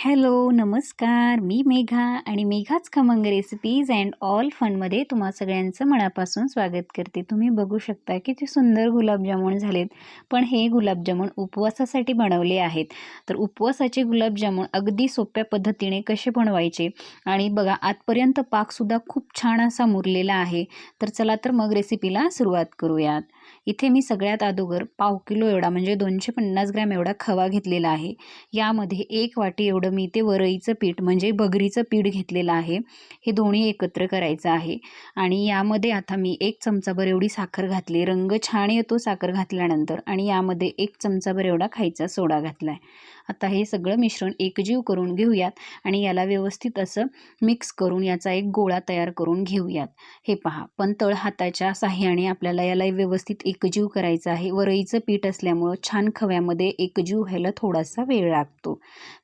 Hello नमस्कार. मी मेघा आणि मेघाच खमंग रेसिपीज अँड ऑल फनमध्ये तुम्हा सगळ्यांचं मनापासून स्वागत करते. तुम्ही बघू शकता किती सुंदर गुलाबजामुन झालेत. पण हे गुलाबजामुन उपवासासाठी बनवले आहेत. तर उपवासाचे गुलाबजामुन अगदी सोप्या पद्धतीने कसे बनवायचे? आणि बघा आजपर्यंत पाकसुद्धा खूप छान असा मुरलेला आहे. तर चला तर मग रेसिपीला सुरुवात करूयात. इथे मी सगळ्यात अगोदर पाव किलो एवढा म्हणजे दोनशे पन्नास ग्रॅम एवढा खवा घेतलेला आहे. यामध्ये एक वाटी एवढं मी ते वरईचं पीठ म्हणजे बगरीचं पीठ घेतलेलं आहे. हे दोन्ही एकत्र करायचं आहे. आणि यामध्ये आता मी एक चमचाभर एवढी साखर घातली रंग छान येतो साखर घातल्यानंतर. आणि यामध्ये एक चमचाभर एवढा खायचा सोडा घातला आहे आता हे सगळं मिश्रण एकजीव करून घेऊयात. आणि याला व्यवस्थित असं मिक्स करून याचा एक गोळा तयार करून घेऊयात. हे पहा पण तळ हाताच्या साह्याने आपल्याला याला व्यवस्थित एकजीव करायचं आहे. वरईचं पीठ असल्यामुळं छान खव्यामध्ये एकजीव व्हायला थोडासा वेळ लागतो.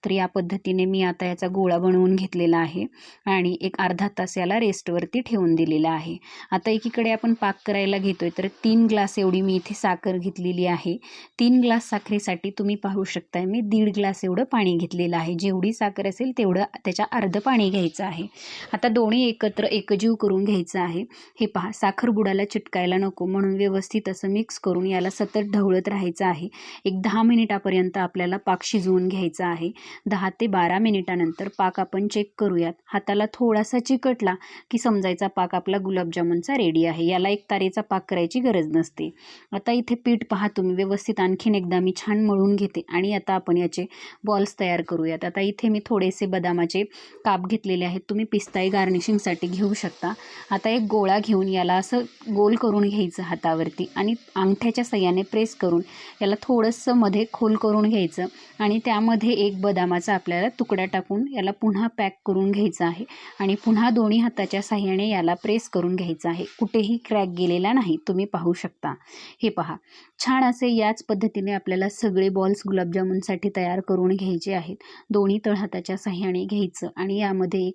तर या पद्धतीने मी आता याचा गोळा बनवून घेतलेला आहे आणि एक अर्धा तास याला रेस्टवरती ठेवून दिलेला आहे. आता एकीकडे आपण पाक करायला घेतोय तर तीन ग्लास एवढी मी इथे साखर घेतलेली आहे. तीन ग्लास साखरेसाठी तुम्ही पाहू शकताय मी दीड ग्लास एवढं पाणी घेतलेलं आहे. जेवढी साखर असेल तेवढं त्याच्या अर्ध पाणी घ्यायचं आहे. आता दोन्ही एकत्र एकजीव करून घ्यायचं आहे. हे पहा साखर बुडाला चिटकायला नको म्हणून व्यवस्थित तसं मिक्स करून याला सतत ढवळत राहायचं आहे. एक दहा मिनिटापर्यंत आपल्याला पाक शिजवून घ्यायचा आहे. दहा ते बारा मिनिटानंतर पाक आपण चेक करूयात. हाताला थोडासा चिकटला की समजायचा पाक आपला गुलाबजामुनचा रेडी आहे. याला एक तारेचा पाक करायची गरज नसते. आता इथे पीठ पहा तुम्ही. व्यवस्थित आणखीन एकदा मी छान मळून घेते आणि आता आपण याचे बॉल्स तयार करूयात. आता इथे मी थोडेसे बदामाचे काप घेतलेले आहेत. तुम्ही पिस्ताई गार्निशिंगसाठी घेऊ शकता. आता एक गोळा घेऊन याला असं गोल करून घ्यायचं हातावरती. आणि अंगठ्याच्या सह्याने प्रेस करून याला थोडंसं मध्ये खोल करून घ्यायचं आणि त्यामध्ये एक बदामाचा आपल्याला तुकडा टाकून याला पुन्हा पॅक करून घ्यायचं आहे. आणि पुन्हा दोन्ही हाताच्या सहाय्याने याला प्रेस करून घ्यायचं आहे. कुठेही क्रॅक गेलेला नाही तुम्ही पाहू शकता. हे पहा. छान असे याच पद्धतीने आपल्याला सगळे बॉल्स गुलाबजामुनसाठी तयार करून घ्यायचे आहेत. दोन्ही तळहाताच्या सहाय्याने घ्यायचं आणि यामध्ये एक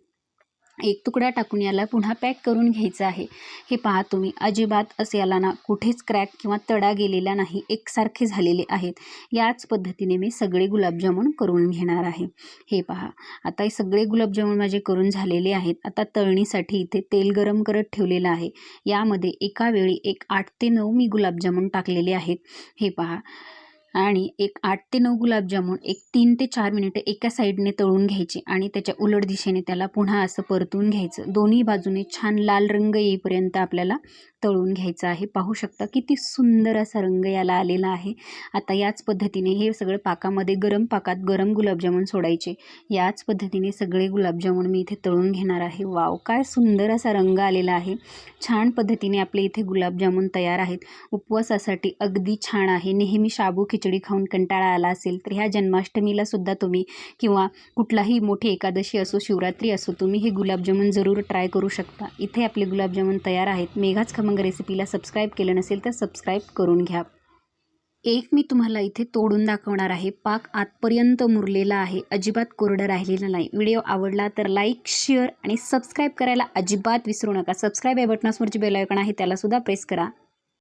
एक तुकडा टाकून याला पुन्हा पॅक करून घ्यायचं आहे. हे पहा तुम्ही अजिबात असे याला ना कुठेच क्रॅक किंवा तडा गेलेला नाही एकसारखे झालेले आहेत. याच पद्धतीने मी सगळे गुलाबजामुन करून घेणार आहे. हे पहा आता हे सगळे गुलाबजामुन माझे करून झालेले आहेत. आता तळणीसाठी इथे तेल गरम करत ठेवलेलं आहे. यामध्ये एका वेळी एक आठ ते नऊ मी गुलाबजामुन टाकलेले आहेत. हे पहा आणि एक आठ ते नऊ गुलाबजामुन एक तीन ते चार मिनिटं एका साईडने तळून घ्यायचे आणि त्याच्या उलट दिशेने त्याला पुन्हा असं परतून घ्यायचं. दोन्ही बाजूने छान लाल रंग येईपर्यंत आपल्याला तळून घ्यायचं आहे. पाहू शकता किती सुंदर असा रंग याला आलेला आहे. आता याच पद्धतीने हे सगळं पाकामध्ये गरम पाकात गरम गुलाबजामुन सोडायचे. याच पद्धतीने सगळे गुलाबजामुन मी इथे तळून घेणार आहे. वाव काय सुंदर असा रंग आलेला आहे. छान पद्धतीने आपले इथे गुलाबजामुन तयार आहेत. उपवासासाठी अगदी छान आहे. नेहमी शाबू खिचडी खिचडी खाऊन कंटाळा आला असेल तर ह्या जन्माष्टमीला सुद्धा तुम्ही किंवा कुठलाही मोठी एकादशी असो शिवरात्री असो तुम्ही हे गुलाबजामुन जरूर ट्राय करू शकता. इथे आपले गुलाबजामुन तयार आहेत. मेघाच खमंग रेसिपीला सबस्क्राईब केलं नसेल तर सबस्क्राईब करून घ्या. एक मी तुम्हाला इथे तोडून दाखवणार आहे. पाक आतपर्यंत मुरलेला आहे. अजिबात कोरडं राहिलेला नाही. व्हिडिओ आवडला तर लाईक शेअर आणि सबस्क्राईब करायला अजिबात विसरू नका. सबस्क्राईब या बटनासमोरची बेल आहे त्यालासुद्धा प्रेस करा.